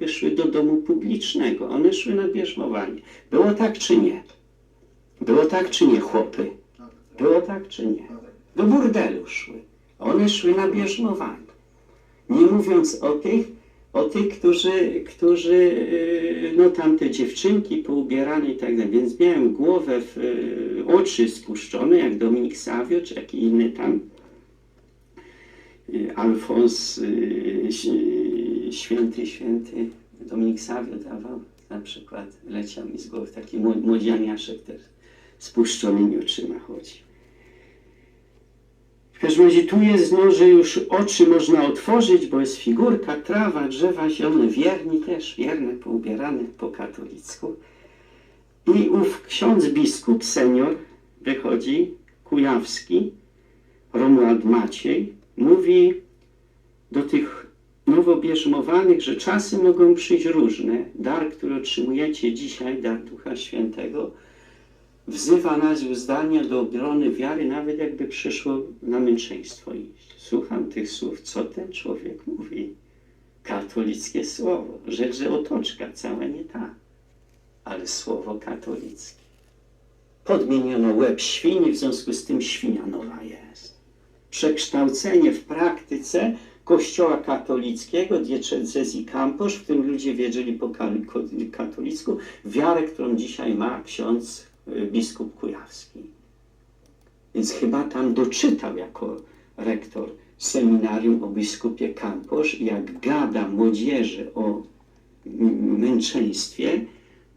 jakby szły do domu publicznego. One szły na bierzmowanie. Było tak czy nie? Było tak czy nie, chłopy? Było tak czy nie? Do burdelu szły. One szły na bierzmowanie. Nie mówiąc o tych, o tych, którzy, którzy yy, no tamte dziewczynki poubierane i tak dalej. Więc miałem głowę w yy, oczy spuszczone, jak Dominik Savio, czy jaki inny tam yy, Alfons, święty, święty Dominik Savio dawał na przykład, leciał mi z głowy taki mło- młodzianiaszek też spuszczonymi oczyma chodzi. W każdym razie tu jest, no, że już oczy można otworzyć, bo jest figurka, trawa, drzewa zielone, wierni też, wierne, poubierane po katolicku. I ów ksiądz biskup, senior, wychodzi, Kujawski, Romuald Maciej, mówi do tych nowobierzmowanych, że czasy mogą przyjść różne. Dar, który otrzymujecie dzisiaj, dar Ducha Świętego, wzywa nas u zdania do obrony wiary, nawet jakby przyszło na męczeństwo iść. Słucham tych słów, co ten człowiek mówi. Katolickie słowo, rzecz, że otoczka cała nie ta, ale słowo katolickie. Podmieniono łeb świni, w związku z tym świnia nowa jest. Przekształcenie w praktyce kościoła katolickiego, diecezji Kamposz, w którym ludzie wierzyli po katolicku, wiarę, którą dzisiaj ma ksiądz y, biskup Kujawski. Więc chyba tam doczytał jako rektor seminarium o biskupie Kamposz, jak gada młodzieży o męczeństwie,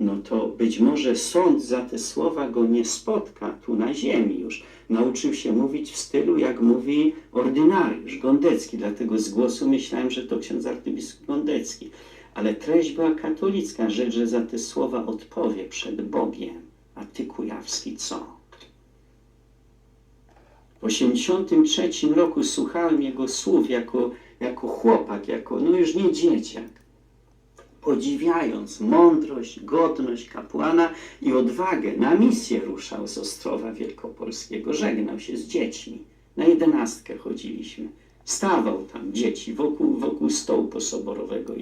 no to być może sąd za te słowa go nie spotka tu na ziemi już. Nauczył się mówić w stylu, jak mówi ordynariusz Gondecki, dlatego z głosu myślałem, że to ksiądz arcybiskup Gondecki. Ale treść była katolicka, rzecz, że za te słowa odpowie przed Bogiem. A ty, Kujawski, co? W 1983 roku słuchałem jego słów jako, jako chłopak, jako, no już nie dzieciak podziwiając mądrość, godność kapłana i odwagę, na misję ruszał z Ostrowa Wielkopolskiego. Żegnał się z dziećmi. Na jedenastkę chodziliśmy. Stawał tam dzieci wokół, wokół stołu posoborowego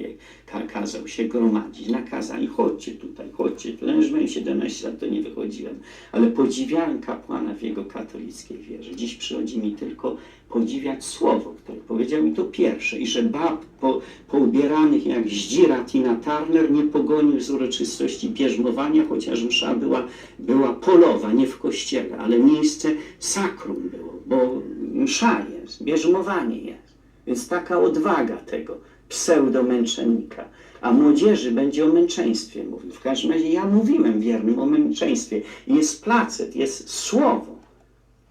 ka- kazał się gromadzić. Nakazali, chodźcie tutaj, chodźcie tutaj. Już miałem 17 lat, to nie wychodziłem. Ale podziwiałem kapłana w jego katolickiej wierze. Dziś przychodzi mi tylko podziwiać słowo, które powiedział mi to pierwsze. I że bab po, poubieranych jak zdzira Tina Turner nie pogonił z uroczystości bierzmowania, chociaż msza była, była polowa, nie w kościele, ale miejsce sakrum było, bo msza jest, bierzmowanie jest. Więc taka odwaga tego pseudomęczennika. A młodzieży będzie o męczeństwie mówił. W każdym razie ja mówiłem wiernym o męczeństwie. Jest placet, jest słowo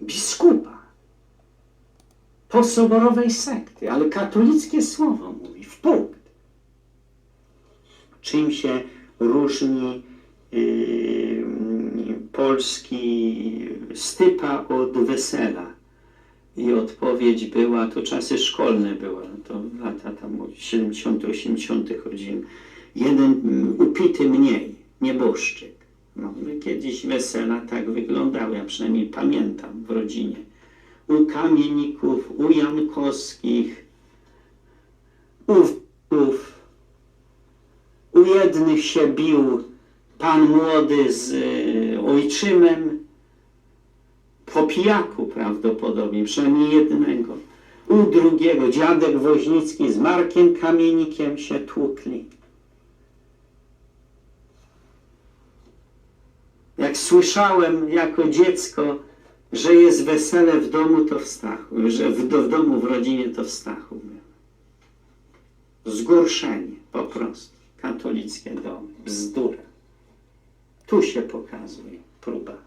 biskupa posoborowej sekty, ale katolickie słowo mówi w punkt. Czym się różni yy, polski stypa od wesela? I odpowiedź była, to czasy szkolne były, no to lata tam 70, 80 chodziłem. Jeden upity mniej, nieboszczyk. No, kiedyś wesela tak wyglądały, ja przynajmniej pamiętam w rodzinie. U kamieników, u Jankowskich, u Wów, u jednych się bił pan młody z y, ojczymem, po pijaku prawdopodobnie, przynajmniej jednego. U drugiego dziadek Woźnicki z Markiem Kamienikiem się tłukli. Jak słyszałem jako dziecko, że jest wesele w domu, to w Stachu, że w, w domu, w rodzinie, to w Stachu. Zgorszenie po prostu. Katolickie domy. Bzdura. Tu się pokazuje próba.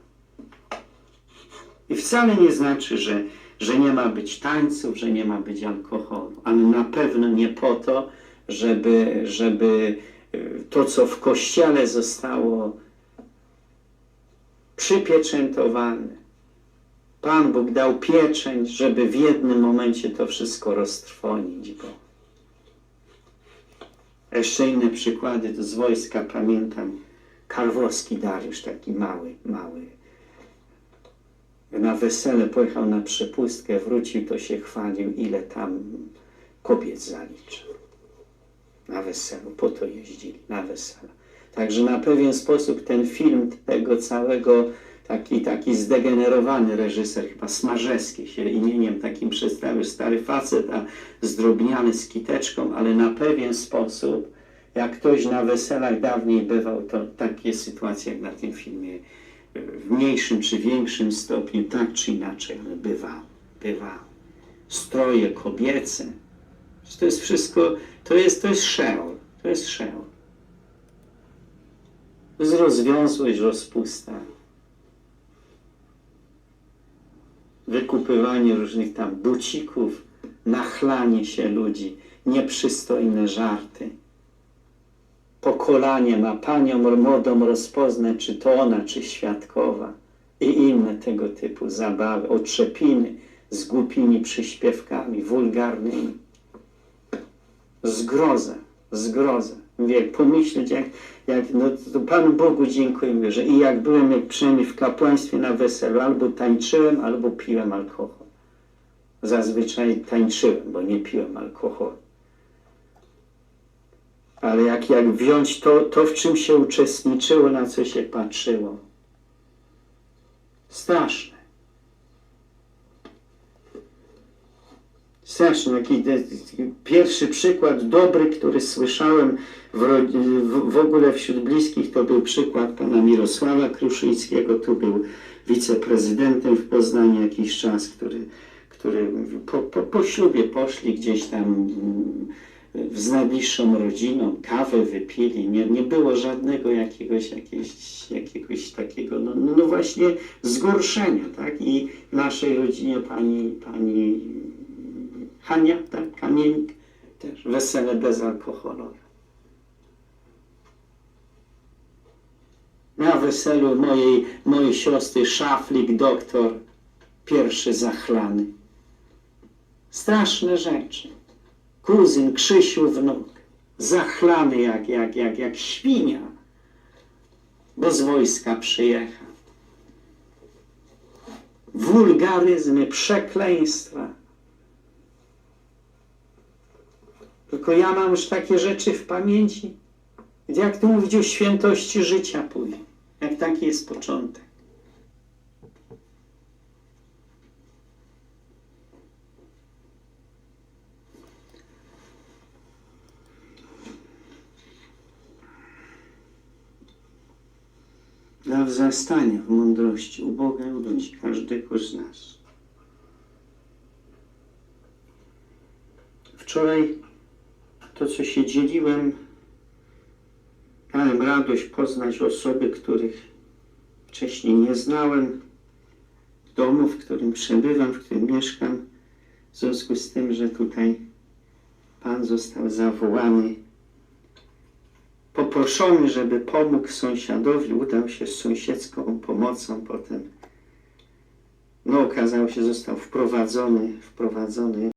I wcale nie znaczy, że, że nie ma być tańców, że nie ma być alkoholu, ale na pewno nie po to, żeby, żeby y, to, co w kościele zostało przypieczętowane, Pan Bóg dał pieczęć, żeby w jednym momencie to wszystko roztrwonić go. Jeszcze inne przykłady to z wojska pamiętam. Karwowski Dariusz, taki mały, mały. Na wesele pojechał na przepustkę, wrócił, to się chwalił, ile tam kobiet zaliczył. na weselu, po to jeździli, na wesela. Także na pewien sposób ten film tego całego, taki, taki zdegenerowany reżyser, chyba Smarzewski się imieniem takim przedstawił, stary facet, a zdrobniany z kiteczką, ale na pewien sposób, jak ktoś na weselach dawniej bywał, to takie sytuacje jak na tym filmie w mniejszym czy większym stopniu, tak czy inaczej, ale bywało, bywało. Stroje kobiece, to jest wszystko, to jest, to jest Sheol, to jest Sheol. To jest rozwiązłość, rozpusta. Wykupywanie różnych tam bucików, nachlanie się ludzi, nieprzystojne żarty. Pokolanie ma panią młodą rozpoznać, czy to ona, czy świadkowa i inne tego typu zabawy, otrzepiny z głupimi przyśpiewkami, wulgarnymi. Zgroza, zgroza. Mówię, pomyśleć, jak, jak no, to Panu Bogu dziękuję, mówię, że i jak byłem, jak przynajmniej w kapłaństwie na weselu, albo tańczyłem, albo piłem alkohol. Zazwyczaj tańczyłem, bo nie piłem alkoholu. Ale jak, jak wziąć to, to, w czym się uczestniczyło, na co się patrzyło. Straszne. Straszne. Pierwszy przykład dobry, który słyszałem w, w, ogóle wśród bliskich, to był przykład pana Mirosława Kruszyńskiego. Tu był wiceprezydentem w Poznaniu jakiś czas, który, który po, po, po ślubie poszli gdzieś tam z najbliższą rodziną, kawę wypili, nie, nie było żadnego jakiegoś, jakiegoś, jakiegoś takiego, no, no no właśnie zgorszenia, tak? I naszej rodzinie pani, pani Hania, tak? Kamienik, też wesele bezalkoholowe. Na weselu mojej, mojej siostry szaflik, doktor, pierwszy zachlany. Straszne rzeczy kuzyn Krzysiu wnuk, zachlany jak, jak, jak, jak świnia, bo z wojska przyjechał. Wulgaryzmy, przekleństwa. Tylko ja mam już takie rzeczy w pamięci. Jak tu mówić o świętości życia później, jak taki jest początek. Dla wzrastania w mądrości. U Boga i ludzi, każdego z nas. Wczoraj to, co się dzieliłem, miałem radość poznać osoby, których wcześniej nie znałem, domu, w którym przebywam, w którym mieszkam, w związku z tym, że tutaj Pan został zawołany poproszony, żeby pomógł sąsiadowi, udał się z sąsiedzką pomocą, potem no okazało się, został wprowadzony, wprowadzony